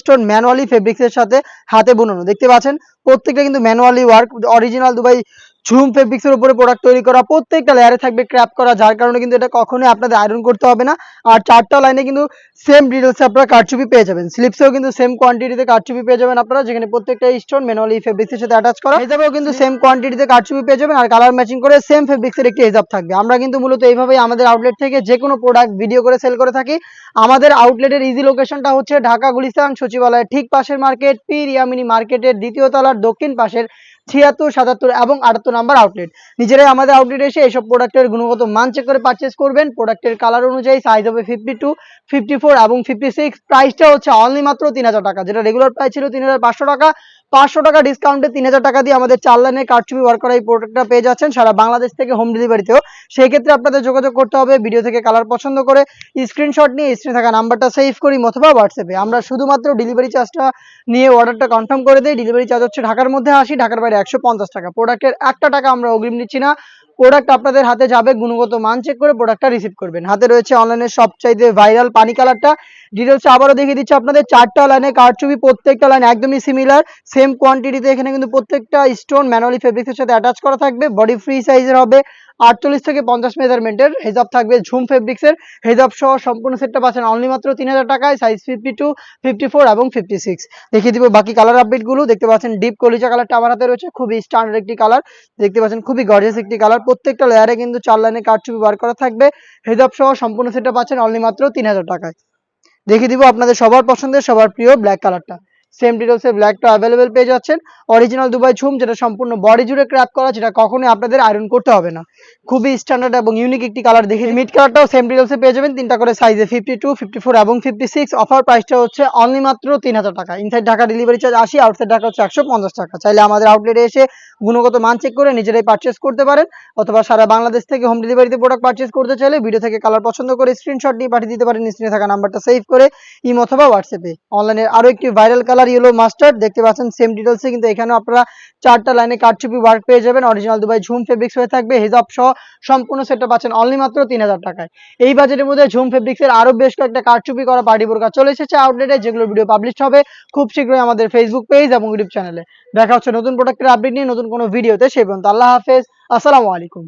Stone manually ফেব্রিক্সের সাথে হাতে বুনানো। দেখতে পাচ্ছেন? প্রত্যেকটা কিন্তু ম্যানুয়ালি ওয়ার্ক অরিজিনাল দুবাই ঝুম ফেব্রিক্সের উপরে প্রোডাক্ট তৈরি করা প্রত্যেকটা লেয়ারে থাকবে ক্র্যাপ করা, যার কারণে কিন্তু এটা কখনোই আপনাদের আয়রন করতে হবে না। আর চারটা লাইনে কিন্তু সেম ডিটেলসে আপনারা কারচুপি পেয়ে যাবেন। স্লিপসেও কিন্তু সেম কোয়ান্টিটিতে কারচুপি পেয়ে যাবেন আপনারা, যেখানে প্রত্যেকটা স্টোন ম্যানুয়ালি ফেব্রিক্সের সাথে অ্যাটাচ করা। হিসাবেও কিন্তু সেম কোয়ান্টিটিতে কারচুপি পেয়ে যাবেন আর কালার ম্যাচিং করে সেম ফেব্রিক্সের একটি হিসাব থাকবে। আমরা কিন্তু মূলত এইভাবেই আমাদের আউটলেট থেকে যে কোনো প্রোডাক্ট ভিডিও করে সেল করে থাকি। আমাদের আউটলেটের ইজি লোকেশনটা হচ্ছে ঢাকা, গুলিস্তান, সচিবালয়ের ঠিক পাশের মার্কেট পি রিয়ামিনি মার্কেটের দ্বিতীয় তলার দক্ষিণ পাশের ছিয়াত্তর, সাতাত্তর এবং আটাত্তর নাম্বার আউটলেট নিজেরাই আমাদের আউটলেট এসে এইসব প্রোডাক্টের গুণগত মান চেক করে পারচেস করবেন। প্রোডাক্টের কালার অনুযায়ী সাইজ হবে ফিফটি টু ফিফটি ফোর এবং ফিফটি সিক্স প্রাইসটা হচ্ছে অনলি মাত্র তিন হাজার টাকা, যেটা রেগুলার প্রাইস ছিল তিন হাজার পাঁচশো টাকা। পাঁচশো টাকা ডিসকাউন্টে তিন হাজার টাকা দিয়ে আমাদের চার লাইনের কারচুপি ওয়ার্ক করা এই প্রোডাক্টটা পেয়ে যাচ্ছেন। সারা বাংলাদেশ থেকে হোম ডেলিভারিতেও সেই ক্ষেত্রে আপনাদের যোগাযোগ করতে হবে ভিডিও থেকে কালার পছন্দ করে। স্ক্রিনশট নিয়ে স্ক্রিনে থাকা নাম্বারটা সেভ করি অথবা হোয়াটসঅ্যাপে আমরা শুধুমাত্র ডেলিভারি চার্জটা নিয়ে অর্ডারটা কনফার্ম করে দিই। ডেলিভারি চার্জ হচ্ছে ঢাকার মধ্যে আসি ঢাকার বাইরে একশো পঞ্চাশ টাকা। প্রোডাক্টের একটা টাকা আমরা অগ্রিম নিচ্ছি না। প্রোডাক্ট আপনাদের হাতে যাবে, গুণগত মান চেক করে প্রোডাক্টটা রিসিভ করবেন। হাতে রয়েছে অনলাইনে সবচাইতে ভাইরাল পানি কালারটা ডিটেলসে আবারও দেখিয়ে দিচ্ছি আপনাদের, চারটা লাইনে কারচুপি প্রত্যেকটা লাইন একদমই সিমিলার সেম কোয়ান্টিটিতে এখানে কিন্তু প্রত্যেকটা স্টোন ম্যানুয়ালি ফেব্রিক্সের সাথে অ্যাটাচ করা থাকবে বডি ফ্রি সাইজের হবে। আটচল্লিশ থেকে পঞ্চাশ মেজারমেন্টের হেজাব থাকবে ঝুম ফেব্রিক্সের। হেজাব সহ সম্পূর্ণ সেটটা পাচ্ছেন অনলি মাত্র তিন হাজার টাকায় size fifty two fifty four এবং ফিফটি সিক্স দেখিয়ে দিব বাকি কালার আপডেটগুলো দেখতে পাচ্ছেন ডিপ কলিজা কালারটা আমার হাতে রয়েছে, খুবই স্ট্যান্ডার্ড একটি কালার দেখতে পাচ্ছেন খুবই গর্জিয়াস একটি কালার প্রত্যেকটা লেয়ারে কিন্তু চার লাইনে কারচুপি বার করা থাকবে। হেজাব সহ সম্পূর্ণ সেটটা পাচ্ছেন অনলি মাত্র তিন হাজার টাকায়। দেখিয়ে দিব আপনাদের সবার পছন্দের, সবার প্রিয় ব্ল্যাক কালারটা সেম ডিটেলসে ব্ল্যাকটা অ্যাভেলেবেল পেয়ে যাচ্ছেন। অরিজিনাল দুবাই ঝুম যেটা সম্পূর্ণ বডি জুড়ে ক্র্যাপ করা, যেটা কখনোই আপনাদের আয়রন করতে হবে না। খুবই স্ট্যান্ডার্ড এবং ইউনিক একটি কালার দেখে মিড কালারটাও সেম ডিটেলসে পেয়ে যাবেন। তিনটা করে সাইজে ফিফটি টু ফিফটি ফোর এবং ফিফটি সিক্স অফার প্রাইসটা হচ্ছে অনলি মাত্র তিন হাজার টাকা। ইনসাইড ঢাকা ডেলিভারি চার্জ আশি আউটসাইড ঢাকা হচ্ছে একশো পঞ্চাশ টাকা। চাইলে আমাদের আউটলেটে এসে গুণগত মান চেক করে নিজেরাই পারচেস করতে পারেন। অথবা সারা বাংলাদেশ থেকে হোম ডেলিভারিতে প্রোডাক্ট পারচেস করতে চাইলে ভিডিও থেকে কালার পছন্দ করে স্ক্রিনশট নিয়ে পাঠিয়ে দিতে পারেন। স্ক্রিনে থাকা নাম্বারটা সেভ করে ইম অথবা হোয়াটসঅ্যাপে অনলাইনে আরও একটি ভাইরাল কালার ইয়েলো মাস্টার্ড দেখতে পাচ্ছেন সেম ডিটেলসে কিন্তু এখানেও আপনারা চারটা লাইনে কারচুপি ওয়ার্ক পেয়ে যাবেন। অরিজিনাল দুবাই ঝুম ফেব্রিক্স হয়ে থাকবে হেজাব সহ সম্পূর্ণ সেটটা পাচ্ছেন অনলি মাত্র তিন হাজার টাকায়। এই বাজেটের মধ্যে ঝুম ফেব্রিক্সের আরও বেশ কয়েকটা কারচুপি করা পার্টি বোরকা চলে এসেছে আউটলেটে যেগুলো ভিডিও পাবলিশ হবে খুব শীঘ্রই আমাদের ফেসবুক পেজ এবং ইউটিউব চ্যানেলে দেখা হচ্ছে নতুন প্রোডাক্টের আপডেট নিয়ে, নতুন কোনো ভিডিওতে সেই পর্যন্ত আল্লাহ হাফেজ, আসসালামু আলাইকুম।